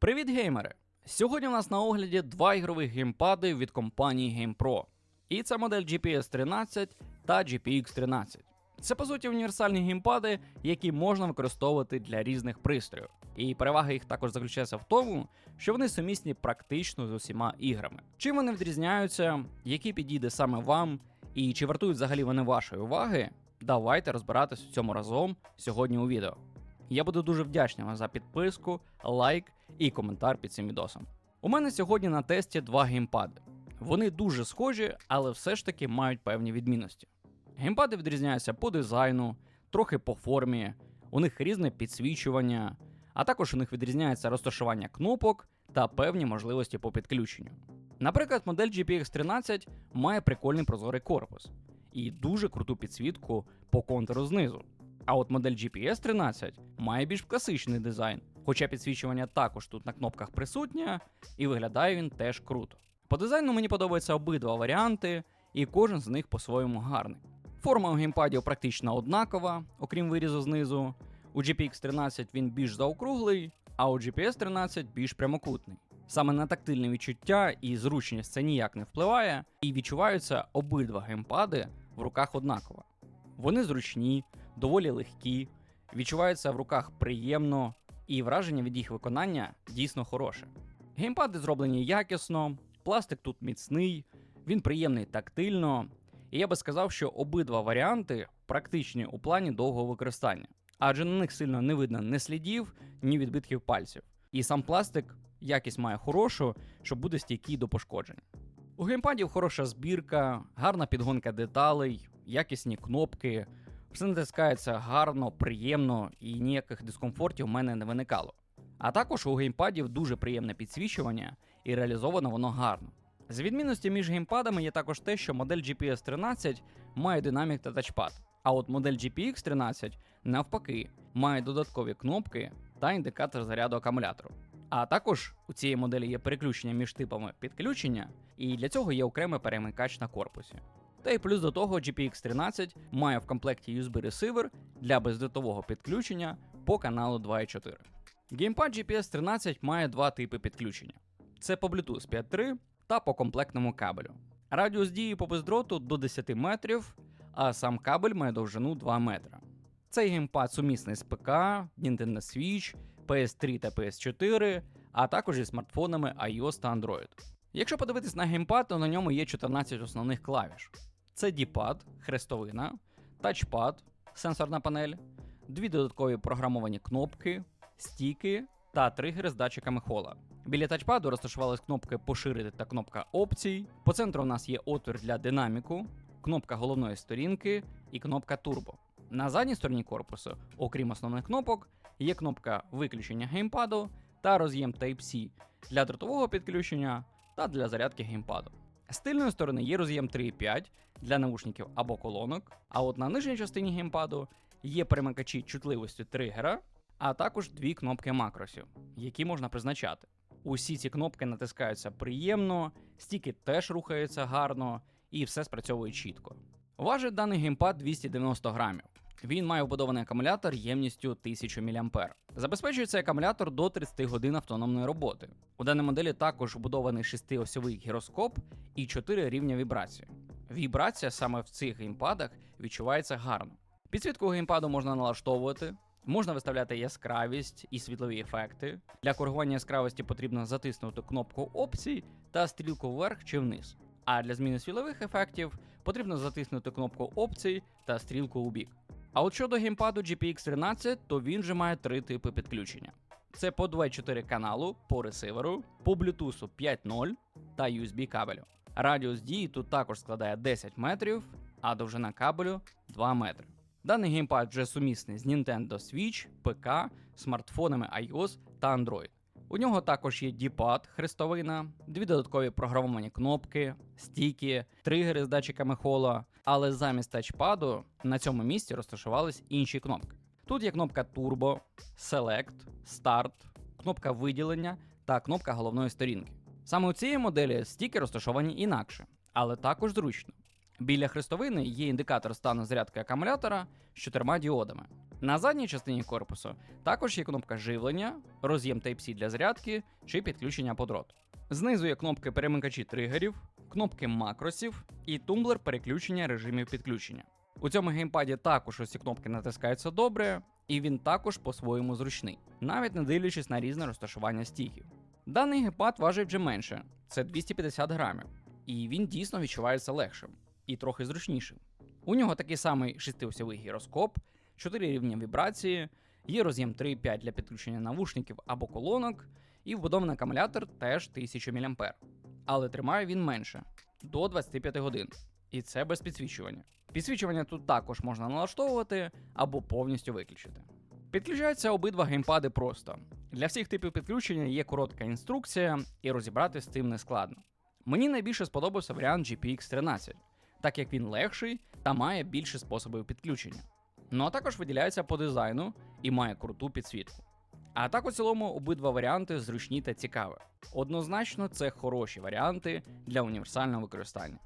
Привіт, геймери! Сьогодні у нас на огляді два ігрових геймпади від компанії GamePro. І це модель GPS 13 та GPX 13. Це по суті універсальні геймпади, які можна використовувати для різних пристроїв. І перевага їх також заключається в тому, що вони сумісні практично з усіма іграми. Чим вони відрізняються, які підійде саме вам, і чи вартують взагалі вони вашої уваги? Давайте розбиратись у цьому разом сьогодні у відео. Я буду дуже вдячний вам за підписку, лайк і коментар під цим відосом. У мене сьогодні на тесті два геймпади. Вони дуже схожі, але все ж таки мають певні відмінності. Геймпади відрізняються по дизайну, трохи по формі, у них різне підсвічування, а також у них відрізняється розташування кнопок та певні можливості по підключенню. Наприклад, модель GPX 13 має прикольний прозорий корпус і дуже круту підсвітку по контуру знизу. А от модель GPS 13 має більш класичний дизайн, хоча підсвічування також тут на кнопках присутнє, і виглядає він теж круто. По дизайну мені подобаються обидва варіанти, і кожен з них по-своєму гарний. Форма у геймпадів практично однакова, окрім вирізу знизу. У GPX 13 він більш заокруглий, а у GPS 13 більш прямокутний. Саме на тактильне відчуття і зручність це ніяк не впливає, і відчуваються обидва геймпади в руках однаково. Вони зручні, доволі легкі, відчуваються в руках приємно, і враження від їх виконання дійсно хороше. Геймпади зроблені якісно, пластик тут міцний, він приємний тактильно, і я би сказав, що обидва варіанти практичні у плані довгого використання, адже на них сильно не видно ні слідів, ні відбитків пальців. І сам пластик якість має хорошу, щоб буде стійкий до пошкоджень. У геймпадів хороша збірка, гарна підгонка деталей, якісні кнопки. Все натискається гарно, приємно і ніяких дискомфортів в мене не виникало. А також у геймпадів дуже приємне підсвічування і реалізовано воно гарно. З відмінності між геймпадами є також те, що модель GPS 13 має динамік та тачпад, а от модель GPX 13 навпаки має додаткові кнопки та індикатор заряду акумулятору. А також у цієї моделі є переключення між типами підключення, і для цього є окремий перемикач на корпусі. Та й плюс до того GPX 13 має в комплекті USB ресивер для бездротового підключення по каналу 2.4. Геймпад GPS 13 має два типи підключення: це по Bluetooth 5.3 та по комплектному кабелю. Радіус дії по бездроту до 10 метрів, а сам кабель має довжину 2 метра. Цей геймпад сумісний з ПК, Nintendo Switch, PS3 та PS4, а також із смартфонами iOS та Android. Якщо подивитись на геймпад, то на ньому є 14 основних клавіш: це діпад, хрестовина, тачпад, сенсорна панель, дві додаткові програмовані кнопки, стіки та тригери з датчиками хола. Біля тачпаду розташувались кнопки поширити та кнопка опцій. По центру у нас є отвір для динаміку, кнопка головної сторінки і кнопка турбо. На задній стороні корпусу, окрім основних кнопок, є кнопка виключення геймпаду та роз'єм Type-C для дротового підключення та для зарядки геймпаду. З тильної сторони є роз'єм 3.5 для наушників або колонок, а от на нижній частині геймпаду є перемикачі чутливості тригера, а також дві кнопки макросів, які можна призначати. Усі ці кнопки натискаються приємно, стіки теж рухаються гарно і все спрацьовує чітко. Важить даний геймпад 290 грамів. Він має вбудований акумулятор ємністю 1000 мА. Забезпечується акумулятор до 30 годин автономної роботи. У даній моделі також вбудований 6-осьовий гіроскоп і 4 рівня вібрації. Вібрація саме в цих геймпадах відчувається гарно. Підсвітку геймпаду можна налаштовувати, можна виставляти яскравість і світлові ефекти. Для коригування яскравості потрібно затиснути кнопку опцій та стрілку вверх чи вниз. А для зміни світлових ефектів потрібно затиснути кнопку опцій та стрілку у бік. А от щодо геймпаду GPX 13, то він вже має три типи підключення: це по 2.4 каналу по ресиверу, по Bluetooth 5.0 та USB кабелю. Радіус дії тут також складає 10 метрів, а довжина кабелю 2 метри. Даний геймпад вже сумісний з Nintendo Switch, ПК, смартфонами iOS та Android. У нього також є діпад хрестовина, дві додаткові програмовані кнопки, стіки, тригери з датчиками хола, але замість тачпаду на цьому місці розташувались інші кнопки. Тут є кнопка Turbo, Select, Start, кнопка виділення та кнопка головної сторінки. Саме у цієї моделі стіки розташовані інакше, але також зручно. Біля хрестовини є індикатор стану зарядки акумулятора з чотирма діодами. На задній частині корпусу також є кнопка живлення, роз'єм Type-C для зарядки чи підключення по дроту. Знизу є кнопки перемикачі тригерів, кнопки макросів і тумблер переключення режимів підключення. У цьому геймпаді також усі кнопки натискаються добре, і він також по-своєму зручний, навіть не дивлячись на різне розташування стігів. Даний геймпад важить вже менше, це 250 грамів, і він дійсно відчувається легшим і трохи зручнішим. У нього такий самий шестиосьовий гіроскоп, 4 рівня вібрації, є роз'єм 3.5 для підключення навушників або колонок, і вбудований акумулятор теж 1000 мА. Але тримає він менше до 25 годин. І це без підсвічування. Підсвічування тут також можна налаштовувати або повністю виключити. Підключаються обидва геймпади просто. Для всіх типів підключення є коротка інструкція, і розібратися з цим не складно. Мені найбільше сподобався варіант GPX 13, так як він легший та має більше способів підключення. Ну а також виділяється по дизайну і має круту підсвітку. А так у цілому обидва варіанти зручні та цікаві. Однозначно, це хороші варіанти для універсального використання.